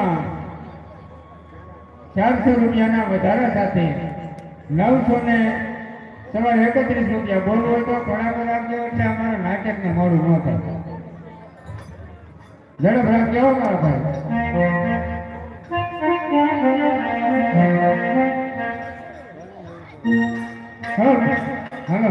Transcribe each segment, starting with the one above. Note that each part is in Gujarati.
કિંમતમાં ચારસો રૂપિયાના વધારા સાથે નવસો ને સવારે એકત્રીસ રૂપિયા. બોલવો તો બરાબર આપજો એટલે અમારા નાટકને મોડું ન થાય. ઝડપ રાખજો મારો ભાઈ. Hello. Hello.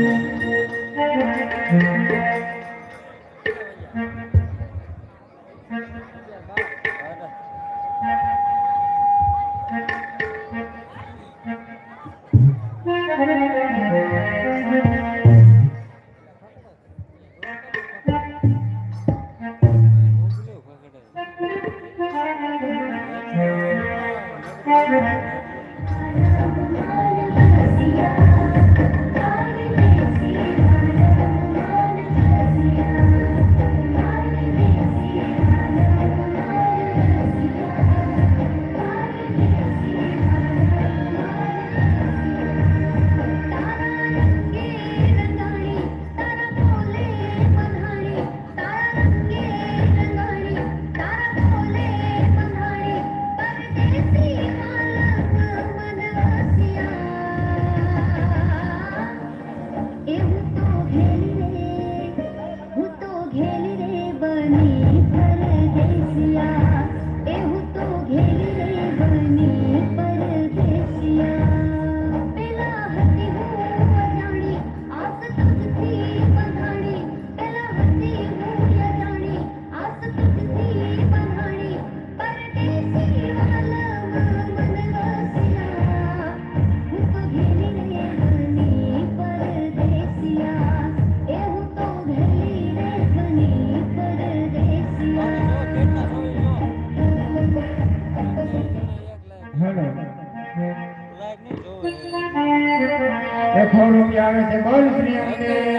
નારાયણ છે બોલ શ્રી અંગે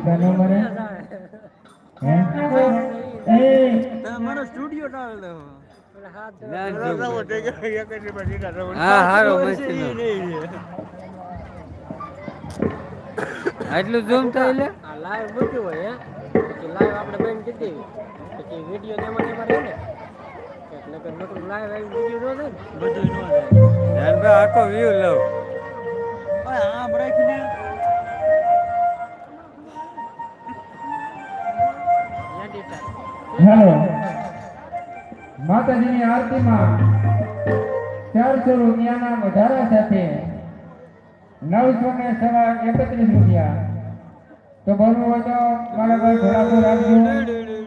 ભૂકા ન મરે? હે? એ. મારો સ્ટુડિયો ટાળ દે આટલું ઝૂમ થાય લે? લાઈવ મૂક્યું હોય હે? પછી લાઈવ આપણે બેન કીધી પછી વીડિયો તેમાં તેમાં રહે ને? એટલે નકરું લાઈવ આવી વીડિયો ન થાય ને? બધું નો થાય. આખો વ્યૂ લઉં. ઓય આમ રાખીને હેલો. માતાજીની આરતીમાં ચારસો રૂપિયાના વધારા સાથે નવસો ને સવા એકત્રીસ રૂપિયા. તો બોલવું હોય તો મારા ભાઈ ઘોડાપુર રાખજો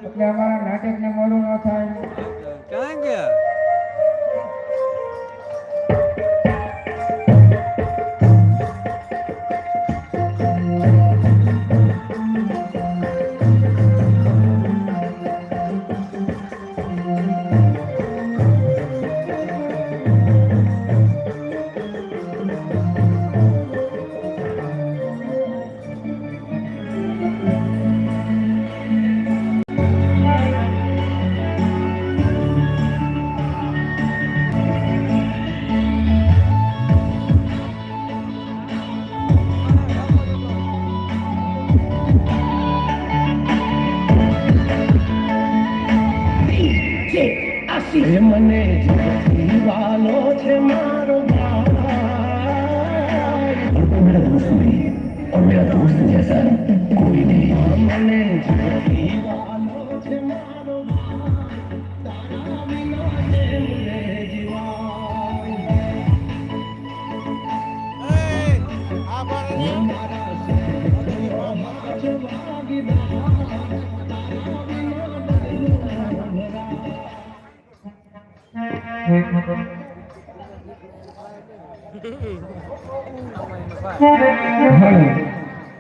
એટલે અમારા નાટકને મોડું ન થાય. मेरा दोस्त जैसा कोई नहीं Thank you.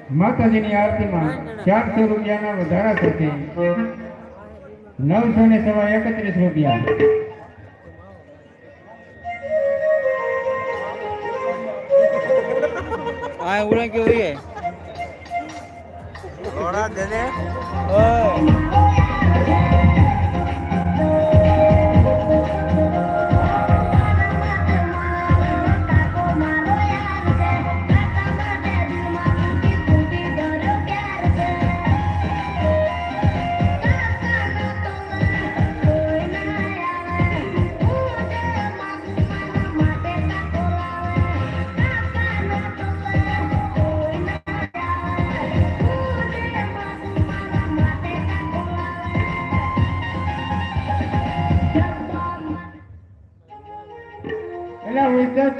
માતાજીની આરતીમાં ચારસો રૂપિયાના વધારા થશે નવસો ને સવા એકત્રીસ રૂપિયા. આ ઉડા કે હોય ઓય.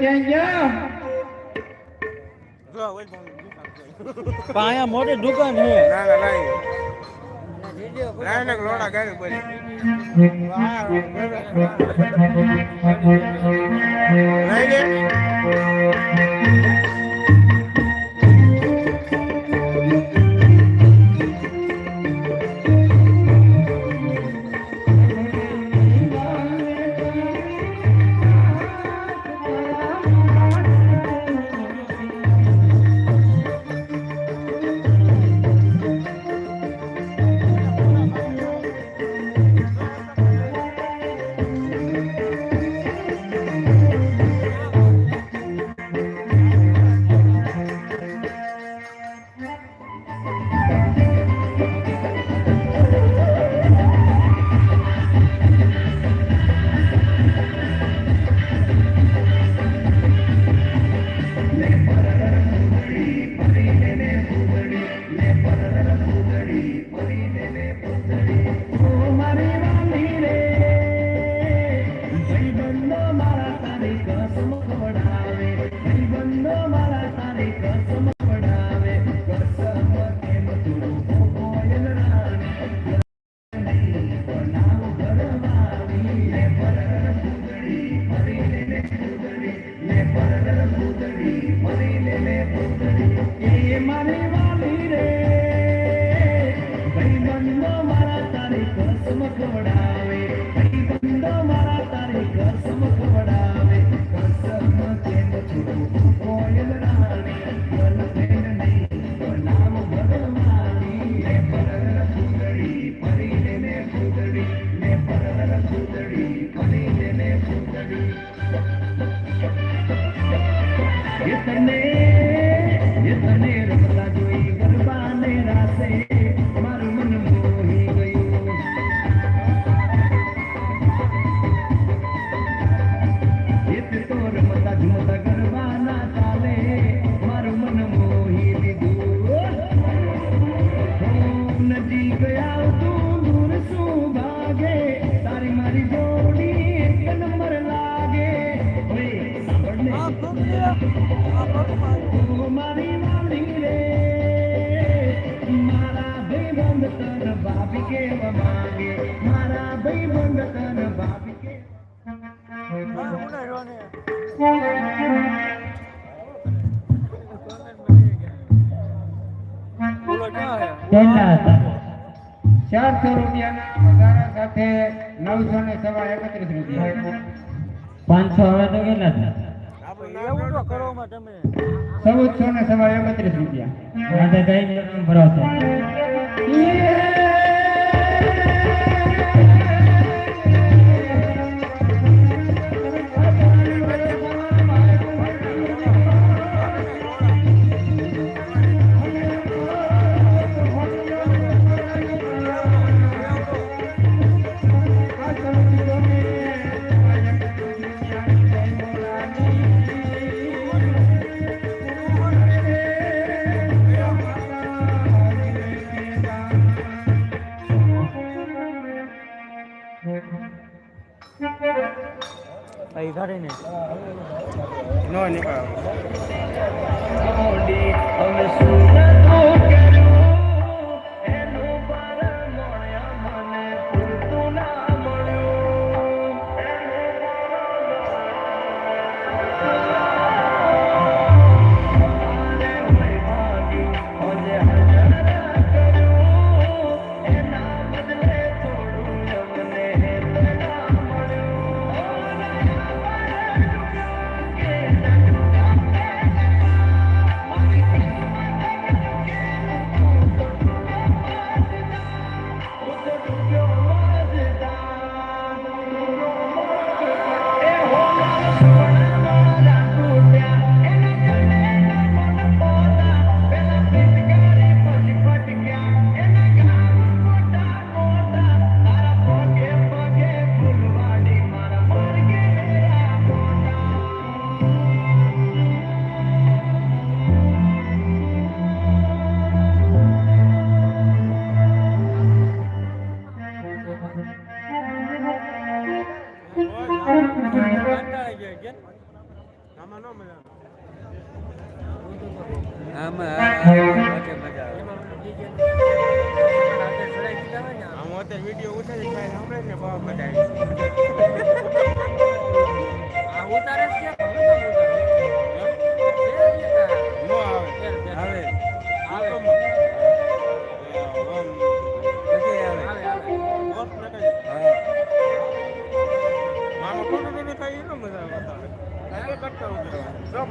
હું તો ત્યાં ગયા પણ અહીંયા મોટી દુકાન છે મારી ચારસો રૂપિયાના વધારા સાથે નવસો ને સવા એકત્રીસ રૂપિયા. પાંચસો હવે તો કેટલા થયા? ચૌદસો ને સવા એકત્રીસ રૂપિયા. ભરાવશે ઘરે નો નીકળાવ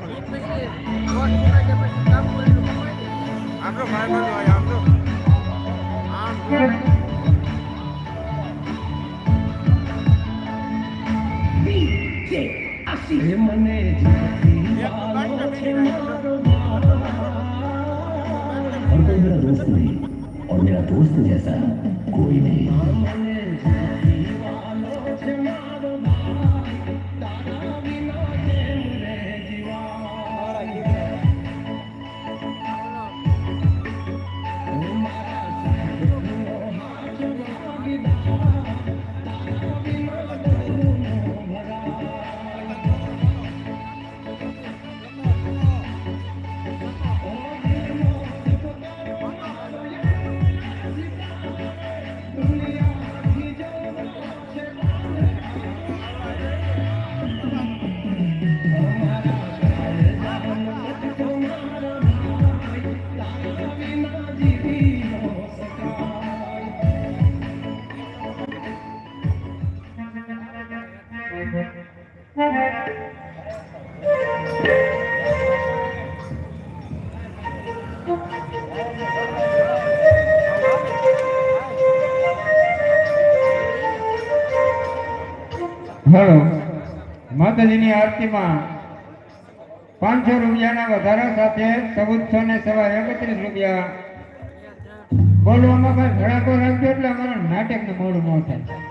Thank you. હળો માતાજીની આરતીમાં પાંચસો રૂપિયાના વધારા સાથે ચૌદસો ને સવા એકત્રીસ રૂપિયા. બોલવામાં કઈ ધડાકો રાખજો એટલે અમારા નાટકને મોડું ન થાય.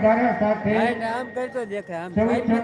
હજાર સાથે આમ કરતો દેખાય આમ છવ્વીસો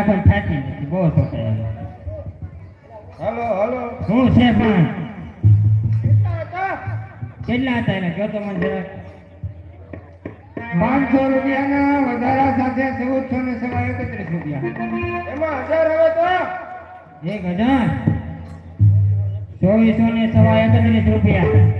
આપણને થતી નથી બહુ તો હલો હલો. શું છે પણ કેટલા હતા? એને? કહો તો મને પાંચસો રૂપિયાના વધારા સાથે ચૌદસો ને સવા એકત્રીસ રૂપિયા. એમાં હજાર આવે તો? એક હજાર? ચોવીસો ને સવા એકત્રીસ રૂપિયા.